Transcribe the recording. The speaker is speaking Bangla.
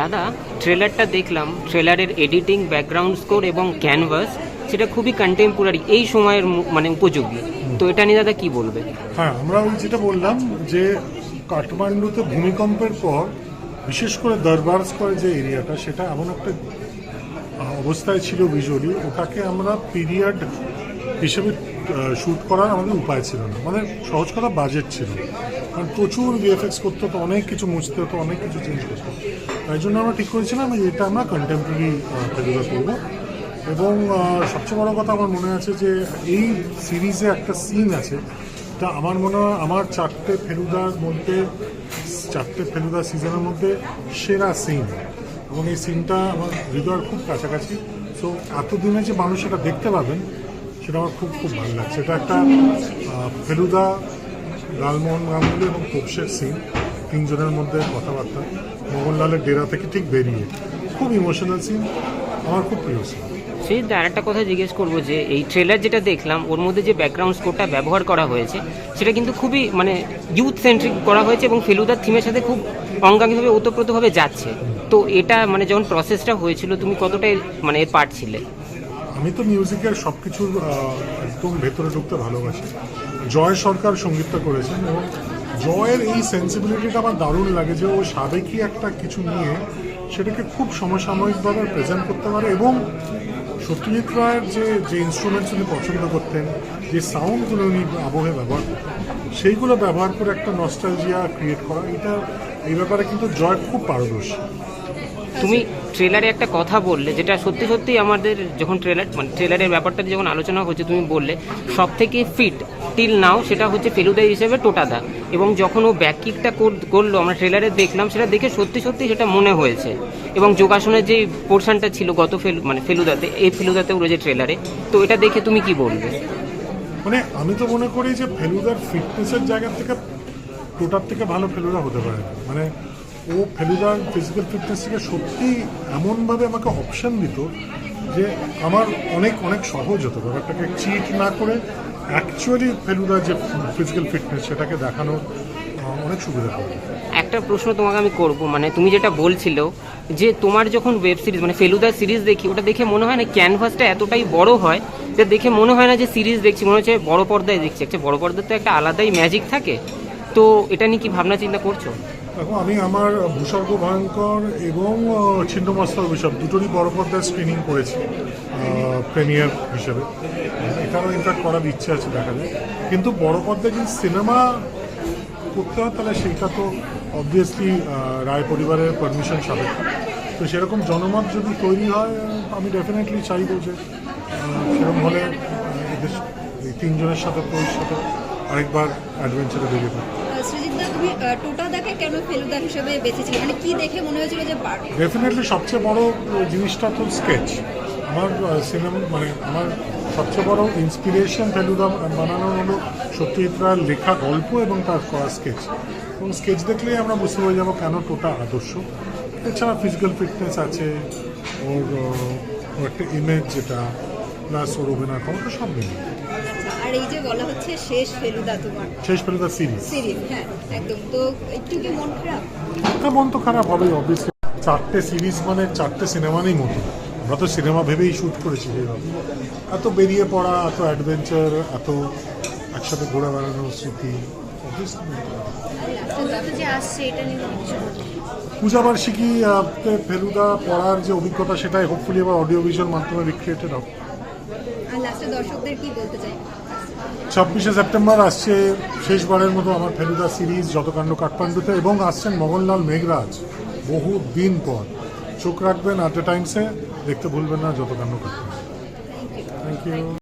দাদা ট্রেলারটা দেখলাম ট্রেলারের এডিটিং ব্যাকগ্রাউন্ড স্কোর এবং ক্যানভাস সেটা খুবই কন্টেম্পোরারি এই সময়ের মানে উপযোগী। তো এটা নিয়ে দাদা কি বলবে? হ্যাঁ আমরা ওই যেটা বললাম যে কাঠমান্ডুতে ভূমিকম্পের পর বিশেষ করে দরবার স্কোয়ার যে এরিয়াটা সেটা এমন একটা অবস্থায় ছিল ভিজুয়ালি ওটাকে আমরা পিরিয়ড হিসেবে শ্যুট করার আমাদের উপায় ছিল না। মানে সহজ কথা বাজেট ছিল। কারণ প্রচুর ভিএফএক্স করতে হতো, অনেক কিছু মুছতে হতো, অনেক কিছু চেঞ্জ করতে হতো। তাই জন্য আমরা ঠিক করেছিলাম যে এটা আমরা কন্টেম্পোরারি ফেলুদা করব। এবং সবচেয়ে বড় কথা আমার মনে আছে যে, এই সিরিজে একটা সিন আছে তা আমার মনে হয় আমার চারটে ফেলুদার মধ্যে, চারটে ফেলুদা সিজনের মধ্যে সেরা সিন এবং এই সিনটা আমার হৃদয়ের খুব কাছাকাছি। সো এতদিনে যে মানুষ এটা দেখতে পাবেন সেটা আমার খুব খুব ভালো লাগছে। এটা একটা ফেলুদা, লালমোহন গাঙ্গুলি এবং তোপসের সিন তিনজনের মধ্যে কথাবার্তা। মোহনলালের ডেরা থেকে ঠিক বেরিয়ে। খুব ইমোশনাল সিন আমার খুব প্রিয় সিন সেই আর একটা কথা জিজ্ঞেস করব যে, এই ট্রেলার যেটা দেখলাম, ওর মধ্যে যে ব্যাকগ্রাউন্ড স্কোরটা ব্যবহার করা হয়েছে, সেটা কিন্তু খুবই মানে ইউথ সেন্ট্রিক করা হয়েছে এবং ফেলুদার থিমের সাথে খুব অঙ্গাঙ্গিভাবে ওতপ্রোতভাবে যাচ্ছে। তো এটা মানে যখন প্রসেসটা হয়েছিল, তুমি কতটা মানে এর পার্ট ছিলে? আমি তো মিউজিকের সব কিছুর একদম ভেতরে ঢুকতে ভালোবাসি। জয় সরকার সঙ্গীতটা করেছেন এবং জয়ের এই সেন্সিবিলিটিটা আমার দারুণ লাগে যে ও সাবেকি একটা কিছু নিয়ে সেটাকে খুব সমসাময়িকভাবে প্রেজেন্ট করতে পারে এবং সত্যজিৎ রায়ের যে যে ইনস্ট্রুমেন্টস উনি পছন্দ করতেন, যে সাউন্ডগুলো উনি আবহে ব্যবহার করতেন, সেইগুলো ব্যবহার করে একটা নস্টালজিয়া ক্রিয়েট করা, এটা এই ব্যাপারে কিন্তু জয় খুব পারদর্শী। তুমি ট্রেলারে একটা কথা বললে, যেটা সত্যি সত্যি আমাদের যখন ট্রেলার মানে ট্রেলারের ব্যাপারটা যখন আলোচনা হচ্ছে তুমি বললে সব থেকে ফিট টিল নাও সেটা হচ্ছে ফেলুদা হিসেবে টোটাদা এবং যখন ও ব্যাক কিকটা করল, আমরা ট্রেলারে দেখলাম, সেটা দেখে সত্যি সত্যি সেটা মনে হয়েছে। এবং যোগাসনের যে পোর্শনটা ছিল গত ফেলু মানে ফেলুদাতে, এই ফেলুদাতেও রয়েছে ট্রেলারে তো এটা দেখে তুমি কি বলবে? মানে আমি তো মনে করি যে ফেলুদার ফিটনেসের জায়গা থেকে টোটার থেকে ভালো ফেলুদা হতে পারে। মানে ও ফেলুদার ফিজিক্যাল ফিটনেস থেকে সত্যি এমনভাবে আমাকে অপশন দিত যে আমার অনেক অনেক সহজ হতো। ব্যাপারটাকে চিট না করে অ্যাকচুয়ালি ফেলুদার যে ফিজিক্যাল ফিটনেস সেটাকে দেখানো অনেক সুবিধা করে একটা প্রশ্ন তোমাকে আমি করব মানে তুমি যেটা বলছিল যে তোমার যখন ওয়েব সিরিজ মানে ফেলুদা সিরিজ দেখি, ওটা দেখে মনে হয় না ক্যানভাসটা এতটাই বড় হয় যে দেখে মনে হয় না যে সিরিজ দেখছি, মনে হচ্ছে বড় পর্দায় দেখছি। একটা বড় পর্দায় তো একটা আলাদাই ম্যাজিক থাকে। তো এটা নিয়ে কি ভাবনা চিন্তা করছ? দেখো আমি আমার ভূস্বর্গ ভয়ঙ্কর এবং ছিন্নমস্তক বিষয় দুটোরই বড় পর্দায় স্ক্রিনিং করেছি প্রিমিয়ার হিসেবে। এটারও ইনফ্যাক্ট করার ইচ্ছে আছে দেখা যায় কিন্তু বড় পর্দায় যদি সিনেমা করতে হয়, তাহলে সেইটা তো অবভিয়াসলি রায় পরিবারের পারমিশন সাপেক্ষ। তো সেরকম জনমত যদি তৈরি হয়, আমি ডেফিনেটলি চাইব যে সেরকম হলে এদের, এই তিনজনের সাথে তোর সাথে আরেকবার অ্যাডভেঞ্চারে বেরিয়ে পড়ি কেন হিসেবে মানে দেখে মনে যে ডেফিনেটলি সবচেয়ে বড় জিনিসটা তো স্কেচ আমার সিনেমা মানে আমার সবচেয়ে বড় ইন্সপিরেশন ফেলুদা বানানো হলো সত্যজিৎ রায়ের লেখা গল্প এবং তার করা স্কেচ এবং স্কেচ দেখলেই আমরা বুঝতে পেরে যাব কেন টোটা আদর্শ। এছাড়া ফিজিক্যাল ফিটনেস আছে, ওর একটা ইমেজ যেটা প্লাস ওর অভিনয় ক্ষমতা সব মিলিয়ে। আর এই যে বলা হচ্ছে শেষ ফেলুদা তোমার। শেষ ফেলুদা সিরিজ সিরিজ হ্যাঁ একদম। তো একটু কি মন খারাপ? হ্যাঁ মন তো খারাপ হবেই অবভিয়াসলি চারটে সিরিজ মানে চারটে সিনেমারই মতো আমরা তো সিনেমা ভেবেই শ্যুট করেছি সেইভাবে। এত বেরিয়ে পড়া এত অ্যাডভেঞ্চার এত একসাথে ঘোরা বেড়ানোর স্মৃতি বলতে পূজাবার্ষিকী ফেলুদা পড়ার যে অভিজ্ঞতা সেটাই হোপফুলি এবার অডিও ভিজুয়াল মাধ্যমে রিক্রিয়েটেড হবে। ছাব্বিশে সেপ্টেম্বর আসছে শেষবারের মতো আমার ফেলুদা সিরিজ যতকাণ্ড কাঠমান্ডুতে এবং আসছেন মোহনলাল মেঘরাজ বহু দিন পর। চোখ রাখবেন আট এ টাইমসে দেখতে ভুলবেন না যতকাণ্ড কাঠমান্ডু থ্যাংক ইউ